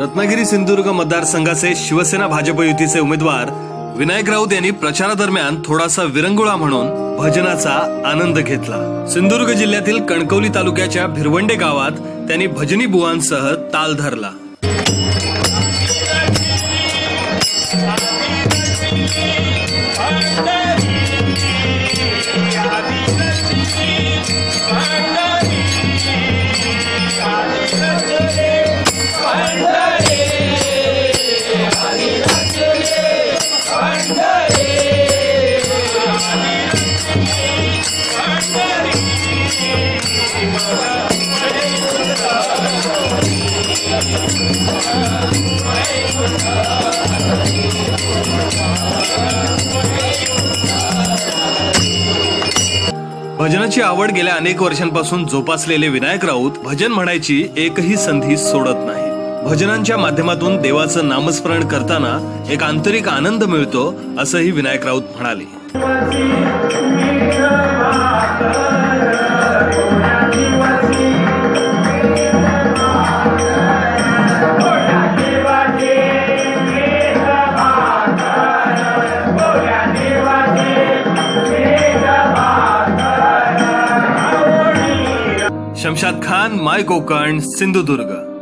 रत्नागिरी सिंधुदुर्ग मतदारसंघाचे शिवसेना भाजप युतीचे उमेदवार विनायक राऊत यांनी प्रचारादरम्यान थोडासा विरंगुळा म्हणून भजनाचा आनंद घेतला. सिंधुदुर्ग जिल्ह्यातील कणकवली तालुक्याच्या भिरवंडे गावात त्यांनी भजनी बुवांसह ताल धरला. भजनाची आवड गेल्या अनेक वर्षांपासून जोपासलेले विनायक राऊत भजन म्हणायची एकही संधी सोडत नाही. भजनांच्या माध्यमातून देवाचं नामस्मरण करताना एक आंतरिक आनंद मिळतो असंही विनायक राऊत म्हणाले. शमशाद खान माय कोकण सिंधुदुर्ग.